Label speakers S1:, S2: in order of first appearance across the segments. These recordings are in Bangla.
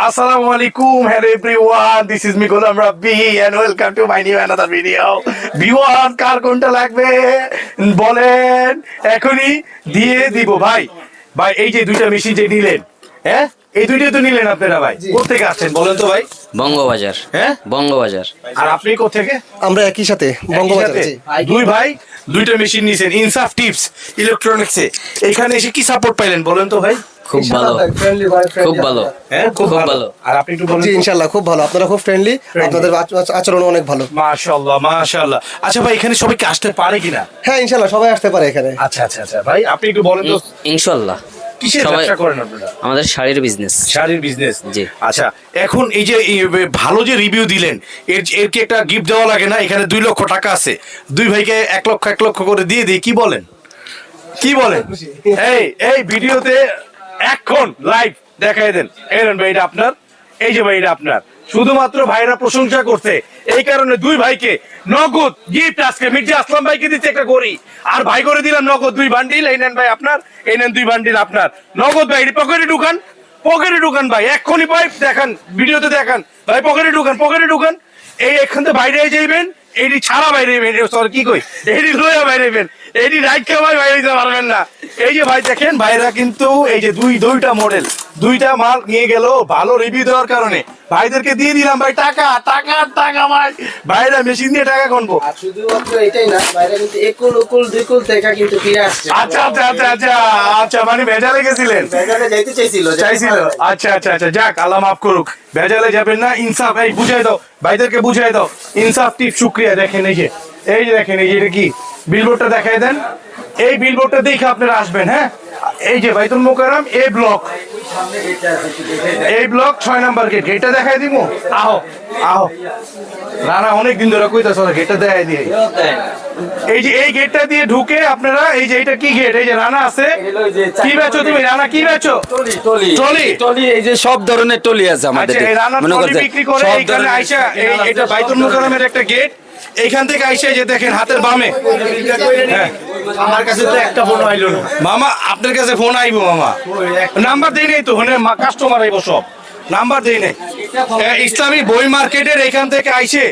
S1: Assalamu alaikum, hello everyone. This is me Golam Rabbi and welcome to my new another video. বিওয়ান কার কোনটা লাগবে? বলেন এখনই দিয়ে দিব। ভাই ভাই এই যে দুইটা মেশিন যে নিলেন হ্যাঁ? এই দুইটা তো নিলেন আপনারা ভাই। কোথেকে আসছেন বলেন তো ভাই?
S2: বঙ্গবাজার।
S1: হ্যাঁ?
S2: বঙ্গবাজার।
S1: আর আপনি কোথেকে?
S3: আমরা একই সাথে বঙ্গবাজার
S1: দুই ভাই দুইটা মেশিন নিয়েছেন ইনসাফ টিপস ইলেকট্রনিক্সে এখানে এসে কি সাপোর্ট পাইলেন বলেন তো ভাই?
S2: খুব ভালো। খুব ভালো।
S1: হ্যাঁ খুব ভালো। আর আপনি একটু বলেন
S3: জি
S1: তো?
S3: ইনশাল্লাহ খুব ভালো। আপনারা খুব ফ্রেন্ডলি আপনাদের আচ- আচ- আচরণ অনেক ভালো।
S1: মাশাআল্লাহ মাশাআল্লাহ। আচ্ছা ভাই এখানে সবাই কি আসতে পারে কিনা?
S3: হ্যাঁ ইনশাল্লাহ সবাই আসতে পারে এখানে।
S1: আচ্ছা আচ্ছা আচ্ছা। ভাই আপনি একটু বলেন তো।
S2: ইনশাল্লাহ।
S1: কিসের ব্যবসা করেন আপনারা?
S2: আমাদের শাড়ির বিজনেস
S1: শাড়ির বিজনেস
S2: জি।
S1: আচ্ছা এখন এই যে ভালো যে রিভিউ দিলেন এর এর কি একটা গিফট দেওয়া লাগে না? এখানে দুই লক্ষ টাকা আছে। দুই ভাইকে এক লক্ষ এক লক্ষ করে দিয়ে দিই কি বলেন? কি বলেন? এই এই ভিডিওতে এখন লাইভ দেখাই দেন। এই ভাই এটা আপনার, এই যে ভাই এটা আপনার। শুধুমাত্র ভাইরা প্রশংসা করছে, এই কারণে দুই ভাইকে নগদ গিফট আজকে মির্জা আসলাম ভাইকে দিচ্ছে একটা গড়ি আর ভাই করে দিলাম নগদ দুই বান্ডিল এই নেন ভাই আপনার, এই নেন দুই বান্ডিল আপনার। নগদ ভাই পকেটে ঢুকান পকেটে ঢুকান ভাই, এক্ষুনি ভাই দেখান ভিডিওতে দেখান। ভাই পকেটে ঢুকান পকেটে ঢুকান। এই এখান থেকে বাইরে যাইবেন এইটি ছাড়া বাইরে তোর কি কই? এটি লইয়া বাইরে যাবেন এটি রাইট ভাই বাইরে যেতে পারবেন না। এই যে ভাই দেখেন, ভাইরা কিন্তু এই যে দুই, দুইটা মডেল দুইটা মাল নিয়ে গেল ভালো রিভিউ দেওয়ার কারণে। ভাইদেরকে দিয়ে দিলাম ভাই টাকা টাকা টাকা ভাই। ভাইরা মেশিন দিয়ে টাকা কনবো
S4: আর শুধুমাত্র এটাই না বাইরে কিন্তু একুল উকুল দুইকুল থেকে কিন্তু ফিরে আসছে।
S1: আচ্ছা আচ্ছা আচ্ছা আচ্ছা আচ্ছা মানে ভেজালে গেছিলেন?
S4: বাজারে যাইতে চাইছিল
S1: চাইছিল। আচ্ছা আচ্ছা আচ্ছা যাক আল্লাহ মাফ করুক। ভেজালে যাবেন না ইনসাফ এই বুঝাই দাও। ভাইদেরকে বুঝাই দাও। ইনসাফ টিপ শুক্রিয়া। দেখেন এই যে এই যে দেখেন এই যে এটা কি? বিলবোর্ডটা দেখাই দেন। এই বিলবোর্ডটা দেখে আপনারা আসবেন হ্যাঁ? এই যে বাইতুল মোকাররম এ ব্লক। এই ব্লক ছয় নাম্বার গেট গেটটা দেখাই দিব আহো আহো। রানা অনেক দিন ধরে কইতাছ গেটটা দেখাই দিয়ে। এই যে এই গেটটা দিয়ে ঢুকে আপনারা এই যে এটা কি গেট এই যে রানা আছে। কি বেচো তুমি? রানা কি বেচো? ট্রলি।
S5: টলি এই যে সব ধরনের টলি আছে আমাদের
S1: আচ্ছা
S5: মনে
S1: ট্রলি বিক্রি করে এইখানে আইসা এই এটা বাইতুল মুকাররমের একটা গেট এইখান থেকে আইসা যে দেখেন হাতের বামে। হ্যাঁ।
S4: আমার কাছে তো একটা ফোন আইলো না।
S1: মামা আপনার কাছে ফোন আইবো মামা। নাম্বার দেই নাই তো হনে কাস্টমার আইবো সব। নাম্বার দেই নাই। ইসলামী বই মার্কেটের এখান থেকে আইসে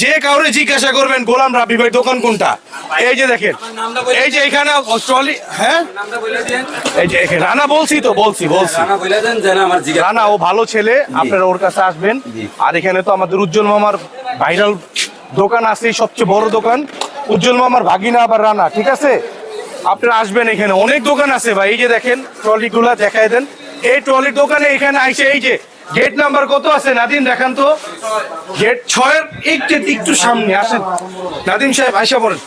S1: যে কাউরে জিজ্ঞাসা করবেন গোলাম রাবি ভাই দোকান কোনটা? এই যে দেখেন। এই যে এখানে ট্রলি হ্যাঁ? এই যে এখানে রানা বলছি তো বলছি বলছি।
S5: রানা
S1: ও ভালো ছেলে আপনারা ওর কাছে আসবেন। আর এখানে তো আমাদের উজ্জ্বল মামার ভাইরাল দোকান আছে সবচেয়ে বড় দোকান। উজ্জ্বল মামার ভাগিনা আবার রানা, ঠিক আছে? আপনারা আসবেন এখানে, অনেক দোকান আছে ভাই, এই যে দেখেন ট্রলি গুলা দেখাই দেন। এই ট্রলির দোকানে এখানে আইসে, এই যে গেট নাম্বার কত আছে? নাদিম, দেখান তো। গেট ছয়ের একটু একটু সামনে, আসেন। নাদিম সাহেব, আইসা বলেন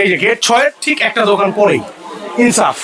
S1: এই যে গেট ছয়ের ঠিক একটা দোকান পরেই, ইনসাফ।